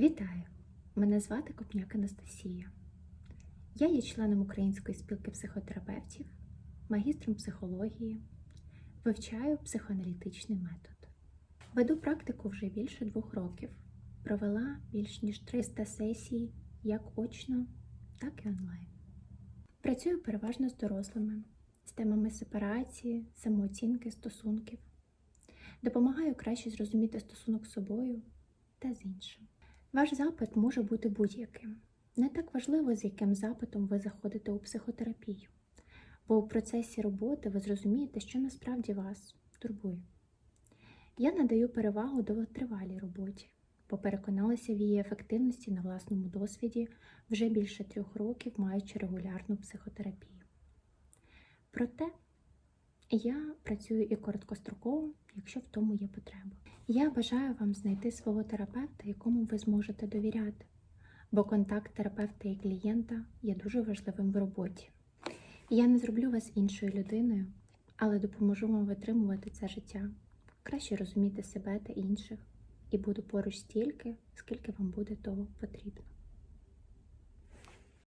Вітаю! Мене звати Копняк Анастасія. Я є членом Української спілки психотерапевтів, магістром психології, вивчаю психоаналітичний метод. Веду практику вже більше двох років. Провела більш ніж 300 сесій як очно, так і онлайн. Працюю переважно з дорослими, з темами сепарації, самооцінки, стосунків. Допомагаю краще зрозуміти стосунок з собою та з іншим. Ваш запит може бути будь-яким. Не так важливо, з яким запитом ви заходите у психотерапію, бо у процесі роботи ви зрозумієте, що насправді вас турбує. Я надаю перевагу довготривалій роботі, бо переконалася в її ефективності на власному досвіді вже більше трьох років, маючи регулярну психотерапію. Проте я працюю і короткостроково, якщо в тому є потреба. Я бажаю вам знайти свого терапевта, якому ви зможете довіряти, бо контакт терапевта і клієнта є дуже важливим в роботі. Я не зроблю вас іншою людиною, але допоможу вам витримувати це життя, краще розуміти себе та інших, і буду поруч стільки, скільки вам буде того потрібно.